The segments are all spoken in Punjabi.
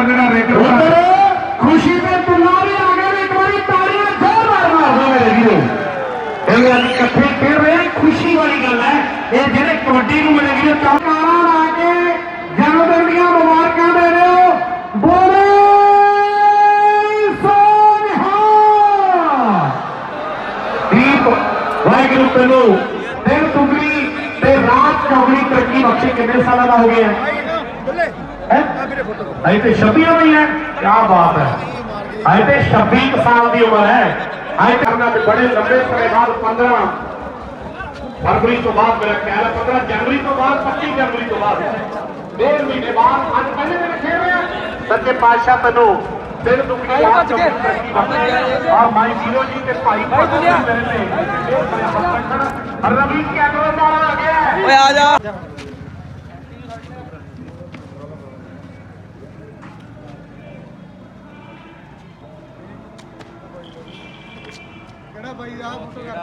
मंगना बेटे खुशी में तुम्हारे आगे में तुम्हारी तालियाँ ज़ोर मारना होगा मेरे वीरो ਇਹ ਗੱਲ ਇਕੱਠੇ ਫਿਰ ਰਹੇ ਖੁਸ਼ੀ ਵਾਲੀ ਗੱਲ ਹੈ ਇਹ ਜਿਹੜੇ ਕਬੱਡੀ ਨੂੰ ਮੇਰੇ ਵੀਰੋ ਕੰਮ ਆ ਕੇ ਜਨਮਦਿਨ ਦੀਆਂ ਮੁਬਾਰਕਾਂ ਦੇ ਰਹੇ ਹੋ ਬੋਲੇ ਦੀਪ ਵਾਹਿਗੁਰੂ ਤੈਨੂੰ ਦਿਨ ਤੁਗਰੀ ਤੇ ਰਾਤ ਚੌਗਣੀ ਤਰੱਕੀ ਬਖਸ਼ੇ ਕਿੰਨੇ ਸਾਲਾਂ ਦਾ ਹੋ ਗਿਆ ਅਜੇ ਤੇ 26 ਹੋਈ ਹੈ ਕੀ ਬਾਤ ਹੈ। ਅਜੇ ਤੇ 26 ਕੁ ਸਾਲ ਦੀ ਉਮਰ ਹੈ। ਅਜੇ ਕਰਨਾ ਤੇ ਬੜੇ ਲੰਬੇ ਸਮੇਂ ਬਾਅਦ 15 ਫਰਵਰੀ ਤੋਂ ਬਾਅਦ ਮੇਰਾ ਖਿਆਲ ਹੈ 15 ਜਨਵਰੀ ਤੋਂ ਬਾਅਦ 25 ਜਨਵਰੀ ਤੋਂ ਬਾਅਦ। ਡੇਢ ਮਹੀਨੇ ਬਾਅਦ ਅੱਜ ਪਹਿਲੇ ਦਿਨ ਖੇਡ ਰਿਹਾ ਸੱਚੇ ਪਾਤਸ਼ਾਹ ਤੈਨੂੰ ਦਿਨ ਦੁਖੀ ਬਖਸ਼ੇ ਔਰ ਮਾਈ ਵੀਰੋ ਜੀ ਤੇ ਭਾਈ ਮੇਰੇ ਲਈ ਰਵੀ ਕੈਮਰਾ ਵਾਲਾ ਆ ਗਿਆ। ਓਏ ਆ ਜਾ। ਕਿਹੜਾ ਬਾਈ ਦਾ ਫੋਟੋ ਕਰ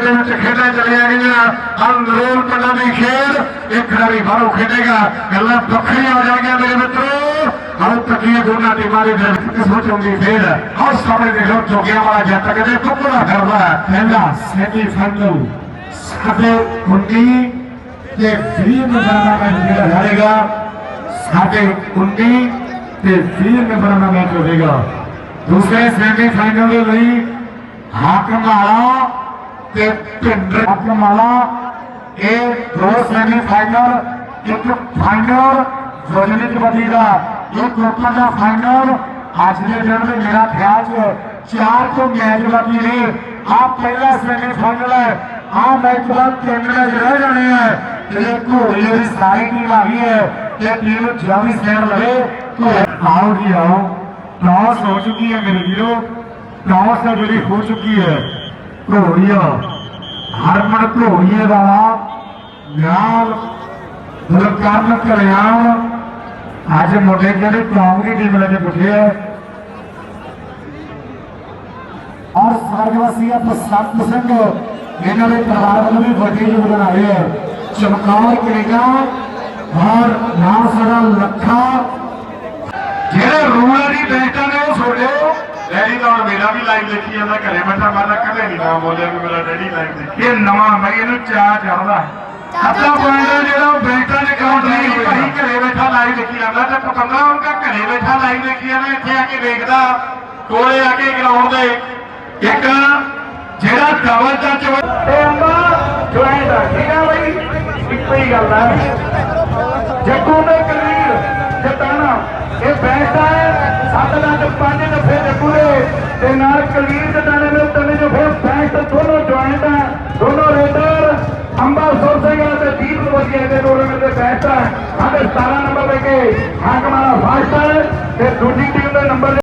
ਦੇ ਵਿੱਚ ਖੇਡਾਂ ਚੱਲੀਆਂ ਗਈਆਂ। ਅੰਦਰੂਨ ਪਿੰਡਾਂ ਦੀ ਖੇਡ। ਇੱਕ ਖਿਡਾਰੀ ਬਾਹਰੋਂ ਖੇਡੇਗਾ। ਗੱਲਾਂ ਵੱਖਰੀਆਂ ਹੋ ਜਾਣਗੀਆਂ ਮੇਰੇ ਮਿੱਤਰੋ। ਹਰ ਤੱਕੀਏ ਦੋਨਾਂ ਟੀਮਾਂ ਦੇ ਵਿੱਚ ਕਿਸਮਤ ਹੁੰਦੀ ਖੇਡ ਹਰ ਸਾਹਮਣੇ ਦੇ ਲੋ ਚੋਗਿਆਂ ਵਾਲਾ ਜੱਟ ਕਦੇ ਕੁੱਕੜਾ ਫਿਰਦਾ ਹੈ। ਪਹਿਲਾ ਸੈਮੀ ਫਾਈਨਲ ਸਾਡੇ ਕੁੰਡੀ ਤੇ 20 ਨੰਬਰਾਂ ਦਾ ਮੈਚ ਜਿਹੜਾ ਹਾਰੇਗਾ। ਸਾਡੇ ਕੁੰਡੀ ਤੇ 20 ਨੰਬਰਾਂ ਦਾ ਮੈਚ ਹੋਵੇਗਾ। ਦੂਸਰੇ ਸੈਮੀ ਫਾਈਨਲ ਦੇ ਲਈ ਹਾਕਮ ਤੇ ਪਿੰਡ ਹਾਕਮ ਇਹ ਦੋ ਸੈਮੀ ਫਾਈਨਲ ਇੱਕ ਫਾਈਨਲ ਵਜਨੀ ਕਬੱਡੀ ਦਾ ਇੱਕ ਓਪਨ ਦਾ ਫਾਈਨਲ ਅੱਜ ਦੇ ਦਿਨ ਵਿੱਚ ਮੇਰਾ ਖਿਆਲ ਚ ਚਾਰ ਤੋਂ ਮੈਚ ਬਾਕੀ ਨੇ। ਆ ਪਹਿਲਾ ਸੈਮੀ ਫਾਈਨਲ ਹੈ। ਆ ਮੈਚ ਬਾਅਦ ਤਿੰਨ ਮੈਚ ਰਹਿ ਜਾਣੇ ਆ। ਤੇ ਘੋੜੀ ਦੀ ਸਾਰੀ ਟੀਮ ਆ ਗਈ ਹੈ ਤੇ ਟੀਮ ਜਾਵੀ ਸੈਣ ਲਵੇ ਘੋੜੇ ਆਓ ਜੀ ਆਓ ਟਾਸ ਹੋ ਚੁੱਕੀ ਹੈ ਮੇਰੇ ਵੀਰੋ ਟਾਸ ਹੈ ਜਿਹੜੀ ਹੋ ਚੁੱਕੀ ਹੈ ਘੋੜੀਆ ਹਰਮਨ ਘੋੜੀਏ ਵਾਲਾ ਨਾਲ ਗੁਰਕਰਨ ਕਲਿਆਣ ਅੱਜ ਮੁੰਡੇ ਜਿਹੜੇ ਕੌਮ ਦੀ ਟੀਮ ਲੈ ਕੇ ਪੁੱਛੇ ਆ ਔਰ ਸਰਗਵਾਸੀ ਬਸੰਤ ਸਿੰਘ ਇਹਨਾਂ ਦੇ ਪਰਿਵਾਰ ਵੱਲੋਂ ਵੀ ਚਮਕੌਰ ਕੈਨੇਡਾ, ਔਰ ਨਾਮ ਸਾਡਾ ਲੱਖਾ। ਜਿਹੜੇ ਰੂਲਰ ਦੀ ਬੈਠਾਂ ਨੇ ਉਹ ਛੋੜਿਓ ਡੈਡੀ ਤਾਂ ਮੇਰਾ ਵੀ ਲਾਈਵ ਦੇਖੀ ਜਾਂਦਾ, ਘਰੇ ਬੈਠਾ ਮੈਂ ਕਦੇ ਨਹੀਂ ਨਾ ਬੋਲਿਆ ਵੀ ਮੇਰਾ ਡੈਡੀ ਲਾਈਵ ਦੇਖੀ। ਇਹ ਨਵਾਂ ਮੈਂ ਇਹਨੂੰ ਚਾਹ ਚੜਦਾ ਅੱਧਾ ਪੁਆਇੰਟ ਜਿਹੜਾ ਉਹ ਬੈਠਾਂ ਦੇ ਕਾਊਂਟ ਨਹੀਂ, ਭਾਈ ਘਰੇ ਬੈਠਾ ਲਾਈਵ ਦੇਖੀ ਜਾਂਦਾ, ਤੇ ਪਤੰਗਾ ਉਹਨਾਂ ਘਰੇ ਬੈਠਾ ਲਾਈਵ ਦੇਖੀ ਜਾਂਦਾ, ਇੱਥੇ ਆ ਕੇ ਵੇਖਦਾ ਕੋਲੇ ਆ ਕੇ ਗਰਾਊਂਡ ਦੇ ਇੱਕ ਜਿਹੜਾ ਡਬਲ ਟੱਚ ਇਹ ਅੰਬਾ ਜੁਆਇੰਟ ਆ ਠੀਕ ਆ ਬਈ ਇੱਕੋ ਗੱਲ ਆ ਜੱਗੂ ਦੇ ਕਲੀਰ ਜਟਾਣਾ ਇਹ ਬੈਠਾ ਹੈ। 7 ਲੱਖ 5 ਨਫੇ ਜੱਗੂ ਦੇ। ਤੇ ਨਾਲ ਕਲੀਰ ਜਟਾਣੇ ਨੂੰ ਤਿੰਨ ਜੋ ਬੈਠ ਦੋਨੋਂ ਜੁਆਇੰਟ ਹੈ ਦੋਨੋਂ ਰੇਡਰ ਅੰਬਾ ਸੁਰ ਤੇ ਦੀਪ ਨਵਦੀਆ ਦੇ ਟੂਰਨਾਮੈਂਟ ਦੇ ਬੈਠ ਹੈ ਸਾਡੇ 17 ਨੰਬਰ ਲੈ ਕੇ ਹਾਕਮਾਲਾ ਫਾਸਟ ਤੇ ਦੂਜੀ ਟੀਮ ਦੇ ਨੰਬਰ